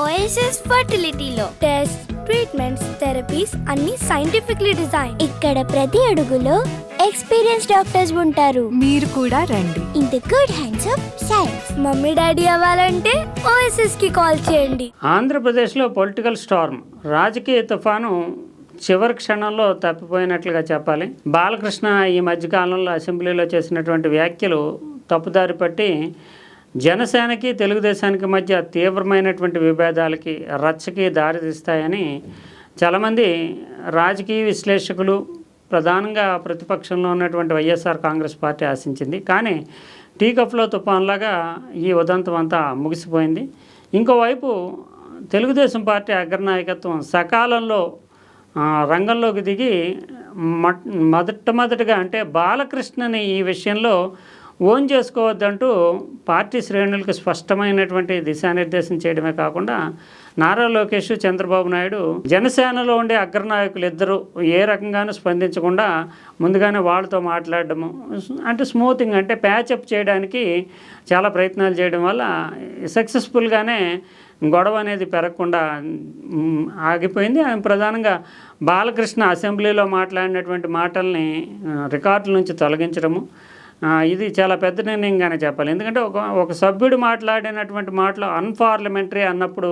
OSS ఫర్టిలిటీలో test treatments therapies అన్ని scientifically design ఇక్కడ ప్రతి అడుగులో ఎక్స్పీరియన్స్ డాక్టర్స్ ఉంటారు. మీరు కూడా రండి. In the good hands of science mummy daddy అవ్వాలంటే ఓఎస్ఎస్కి కాల్ చేయండి. ఆంధ్రప్రదేశ్లో పొలిటికల్ స్టార్మ్ రాజకీయ తుఫాను చివరి క్షణంలో తప్పిపోయినట్లుగా చెప్పాలి. బాలకృష్ణ ఈ మధ్యకాలంలో అసెంబ్లీలో చేసినటువంటి వ్యాఖ్యలు తప్పుదారి పట్టి జనసేనకి తెలుగుదేశానికి మధ్య తీవ్రమైనటువంటి విభేదాలకి రచ్చకి దారితీస్తాయని చాలామంది రాజకీయ విశ్లేషకులు ప్రధానంగా ప్రతిపక్షంలో ఉన్నటువంటి వైఎస్ఆర్ కాంగ్రెస్ పార్టీ ఆశించింది. కానీ టీ కప్లో తుఫాన్లాగా ఈ ఉదంతం అంతా ముగిసిపోయింది. ఇంకోవైపు తెలుగుదేశం పార్టీ అగ్రనాయకత్వం సకాలంలో రంగంలోకి దిగి మొట్ మొదటమొదటిగా అంటే బాలకృష్ణని ఈ విషయంలో ఓన్ చేసుకోవద్దంటూ పార్టీ శ్రేణులకు స్పష్టమైనటువంటి దిశానిర్దేశం చేయడమే కాకుండా నారా లోకేష్ చంద్రబాబు నాయుడు జనసేనలో ఉండే అగ్రనాయకులు ఇద్దరు ఏ రకంగానూ స్పందించకుండా ముందుగానే వాళ్ళతో మాట్లాడడము అంటే స్మూతింగ్ అంటే ప్యాచప్ చేయడానికి చాలా ప్రయత్నాలు చేయడం వల్ల సక్సెస్ఫుల్గానే గొడవ అనేది పెరగకుండా ఆగిపోయింది. ఆయన ప్రధానంగా బాలకృష్ణ అసెంబ్లీలో మాట్లాడినటువంటి మాటల్ని రికార్డుల నుంచి తొలగించడము ఇది చాలా పెద్ద నిర్ణయంగానే చెప్పాలి. ఎందుకంటే ఒక ఒక సభ్యుడు మాట్లాడినటువంటి మాటలు అన్పార్లమెంటరీ అన్నప్పుడు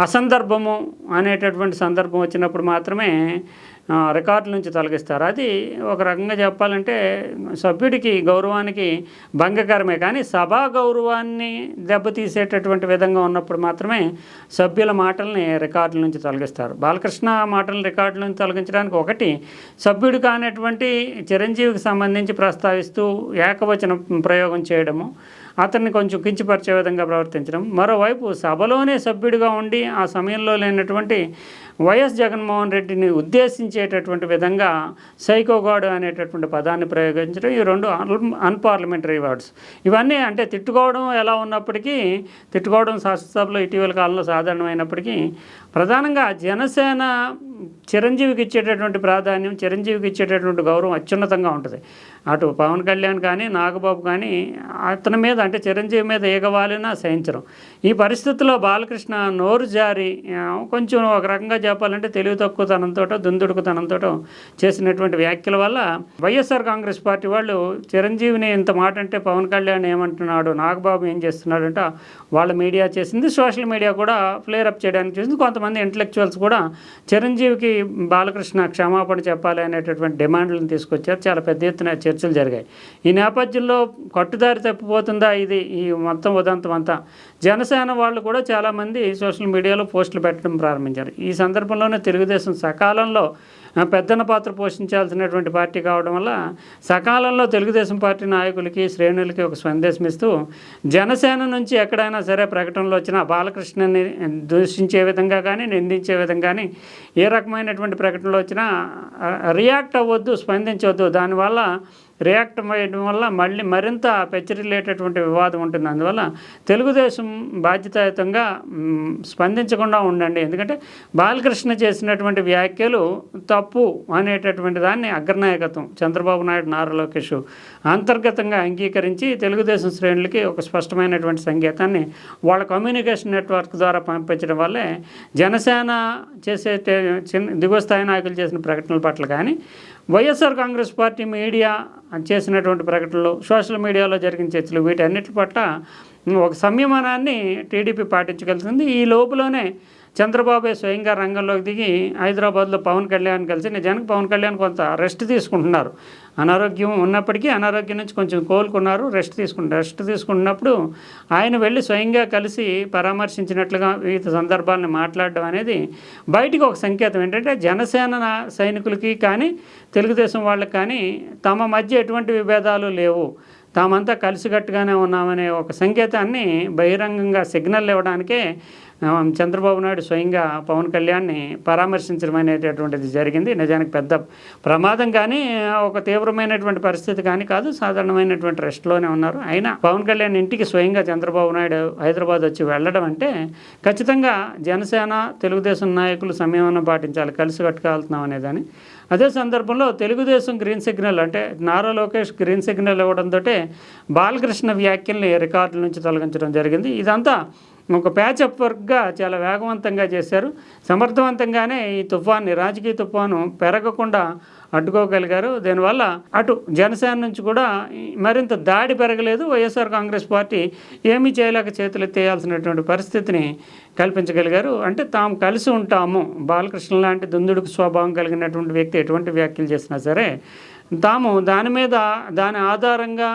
అసందర్భము అనేటటువంటి సందర్భం వచ్చినప్పుడు మాత్రమే రికార్డుల నుంచి తొలగిస్తారు. అది ఒక రకంగా చెప్పాలంటే సభ్యుడికి గౌరవానికి భంగకరమే కానీ సభా గౌరవాన్ని దెబ్బతీసేటటువంటి విధంగా ఉన్నప్పుడు మాత్రమే సభ్యుల మాటల్ని రికార్డుల నుంచి తొలగిస్తారు. బాలకృష్ణ మాటలను రికార్డుల నుంచి తొలగించడానికి ఒకటి సభ్యుడు కానటువంటి చిరంజీవికి సంబంధించి ప్రస్తావిస్తూ ఏకవచన ప్రయోగం చేయడము అతన్ని కొంచెం కించపరిచే విధంగా ప్రవర్తించడం. మరోవైపు సభలోనే సభ్యుడిగా ఉండి ఆ సమయంలో లేనటువంటి వైఎస్ జగన్మోహన్ రెడ్డిని ఉద్దేశించేటటువంటి విధంగా సైకోగాడు అనేటటువంటి పదాన్ని ప్రయోగించడం ఈ రెండు అన్- అన్పార్లమెంటరీ వర్డ్స్. ఇవన్నీ అంటే తిట్టుకోవడం ఎలా ఉన్నప్పటికీ తిట్టుకోవడం శాసనసభలో ఇటీవల కాలంలో సాధారణమైనప్పటికీ ప్రధానంగా జనసేన చిరంజీవికి ఇచ్చేటటువంటి ప్రాధాన్యం చిరంజీవికి ఇచ్చేటటువంటి గౌరవం అత్యున్నతంగా ఉంటుంది. అటు పవన్ కళ్యాణ్ కానీ నాగబాబు కానీ అతని మీద అంటే చిరంజీవి మీద ఏగవాలినా సహించడం ఈ పరిస్థితుల్లో బాలకృష్ణ నోరు జారి కొంచెం ఒక రకంగా చెప్పాలంటే తెలివి తక్కువతనంతో దుందుడుకుతనంతో చేసినటువంటి వ్యాఖ్యల వల్ల వైఎస్ఆర్ కాంగ్రెస్ పార్టీ వాళ్ళు చిరంజీవిని ఇంత మాట అంటే పవన్ కళ్యాణ్ ఏమంటున్నాడు నాగబాబు ఏం చేస్తున్నాడంటే వాళ్ళ మీడియా చేసింది. సోషల్ మీడియా కూడా ఫ్లేర్ అప్ చేయడానికి చేసింది. కొంతమంది ఇంటలెక్చువల్స్ కూడా చిరంజీవికి బాలకృష్ణ క్షమాపణ చెప్పాలి అనేటటువంటి డిమాండ్లను తీసుకొచ్చారు. చాలా పెద్ద ఎత్తున చర్చలు జరిగాయి. ఈ నేపథ్యంలో కట్టుదారి తప్పిపోతుందా? ఇది ఈ మొత్తం ఉదంతం అంతా జనసేన వాళ్ళు కూడా చాలామంది సోషల్ మీడియాలో పోస్టులు పెట్టడం ప్రారంభించారు. ఈ సందర్భంలోనే తెలుగుదేశం సకాలంలో పెద్దన పాత్ర పోషించాల్సినటువంటి పార్టీ కావడం వల్ల సకాలంలో తెలుగుదేశం పార్టీ నాయకులకి శ్రేణులకి ఒక సందేశం ఇస్తూ జనసేన నుంచి ఎక్కడైనా సరే ప్రకటనలు వచ్చినా బాలకృష్ణని దూషించే విధంగా కానీ నిందించే విధంగానే ఏ రకమైనటువంటి ప్రకటనలు వచ్చినా రియాక్ట్ అవ్వద్దు స్పందించవద్దు దానివల్ల రియాక్ట్ అయ్యడం వల్ల మళ్ళీ మరింత పెచ్చరిల్లేటటువంటి వివాదం ఉంటుంది. అందువల్ల తెలుగుదేశం బాధ్యతాయుతంగా స్పందించకుండా ఉండండి. ఎందుకంటే బాలకృష్ణ చేసినటువంటి వ్యాఖ్యలు తప్పు అనేటటువంటి దాన్ని అగ్రనాయకత్వం చంద్రబాబు నాయుడు నారా లోకేష్ అంతర్గతంగా అంగీకరించి తెలుగుదేశం శ్రేణులకి ఒక స్పష్టమైనటువంటి సంకేతాన్ని వాళ్ళ కమ్యూనికేషన్ నెట్వర్క్ ద్వారా పంపించడం వల్లే జనసేన చేసే చిన్న దిగువ స్థాయి నాయకులు చేసిన ప్రకటనల పట్ల కానీ వైఎస్ఆర్ కాంగ్రెస్ పార్టీ మీడియా చేసినటువంటి ప్రకటనలు సోషల్ మీడియాలో జరిగిన చర్చలు వీటన్నిటి పట్ల ఒక సంయమనాన్ని టీడీపీ పాటించగలుగుతుంది ఈ లోపులోనే చంద్రబాబు స్వయంగా రంగంలోకి దిగి హైదరాబాద్లో పవన్ కళ్యాణ్ కలిసి నిజానికి పవన్ కళ్యాణ్ కొంత రెస్ట్ తీసుకుంటున్నారు. అనారోగ్యం ఉన్నప్పటికీ అనారోగ్యం నుంచి కొంచెం కోలుకున్నారు రెస్ట్ తీసుకుంటారు రెస్ట్ తీసుకున్నప్పుడు ఆయన వెళ్ళి స్వయంగా కలిసి పరామర్శించినట్లుగా వివిధ సందర్భాలను మాట్లాడడం అనేది బయటికి ఒక సంకేతం. ఏంటంటే జనసేన సైనికులకి కానీ తెలుగుదేశం వాళ్ళకి కానీ తమ మధ్య ఎటువంటి విభేదాలు లేవు. తామంతా కలిసికట్టుగానే ఉన్నామనే ఒక సంకేతాన్ని బహిరంగంగా సిగ్నల్ ఇవ్వడానికే చంద్రబాబు నాయుడు స్వయంగా పవన్ కళ్యాణ్ని పరామర్శించడం అనేటటువంటిది జరిగింది. నిజానికి పెద్ద ప్రమాదం కానీ ఒక తీవ్రమైనటువంటి పరిస్థితి కానీ కాదు. సాధారణమైనటువంటి రెస్ట్లోనే ఉన్నారు. అయినా పవన్ కళ్యాణ్ ఇంటికి స్వయంగా చంద్రబాబు నాయుడు హైదరాబాద్ వచ్చి వెళ్ళడం అంటే ఖచ్చితంగా జనసేన తెలుగుదేశం నాయకులు సంయమనం పాటించాలి. కలిసి కట్టుకోవాల్సినాం అనేదాన్ని అదే సందర్భంలో తెలుగుదేశం గ్రీన్ సిగ్నల్ అంటే నారా లోకేష్ గ్రీన్ సిగ్నల్ ఇవ్వడంతో బాలకృష్ణ వ్యాఖ్యల్ని రికార్డుల నుంచి తొలగించడం జరిగింది. ఇదంతా ఒక ప్యాచప్ వర్క్గా చాలా వేగవంతంగా చేశారు. సమర్థవంతంగానే ఈ తుఫాన్ని రాజకీయ తుఫాను పెరగకుండా అడ్డుకోగలిగారు. దీనివల్ల అటు జనసేన నుంచి కూడా మరింత దాడి పెరగలేదు. వైఎస్ఆర్ కాంగ్రెస్ పార్టీ ఏమీ చేయలేక చేతులు తీయాల్సినటువంటి పరిస్థితిని కల్పించగలిగారు. అంటే తాము కలిసి ఉంటాము. బాలకృష్ణ లాంటి దుందుడుకు స్వభావం కలిగినటువంటి వ్యక్తి ఎటువంటి వ్యాఖ్యలు చేసినా సరే తాము దాని మీద దాని ఆధారంగా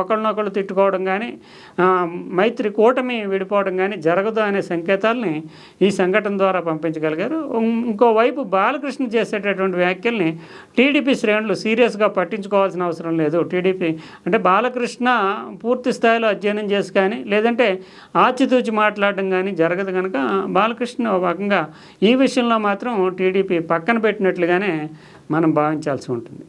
ఒకళ్ళనొకళ్ళు తిట్టుకోవడం కానీ మైత్రి కూటమి విడిపోవడం కానీ జరగదు అనే సంకేతాలని ఈ సంఘటన ద్వారా పంపించగలిగారు. ఇంకోవైపు బాలకృష్ణ చేసేటటువంటి వ్యాఖ్యల్ని టీడీపీ శ్రేణులు సీరియస్గా పట్టించుకోవాల్సిన అవసరం లేదు. టీడీపీ అంటే బాలకృష్ణ పూర్తి స్థాయిలో అధ్యయనం చేసి కానీ లేదంటే ఆచితూచి మాట్లాడడం కానీ జరగదు కనుక బాలకృష్ణ భాగంగా ఈ విషయంలో మాత్రం టీడీపీ పక్కన పెట్టినట్లుగానే మనం భావించాల్సి ఉంటుంది.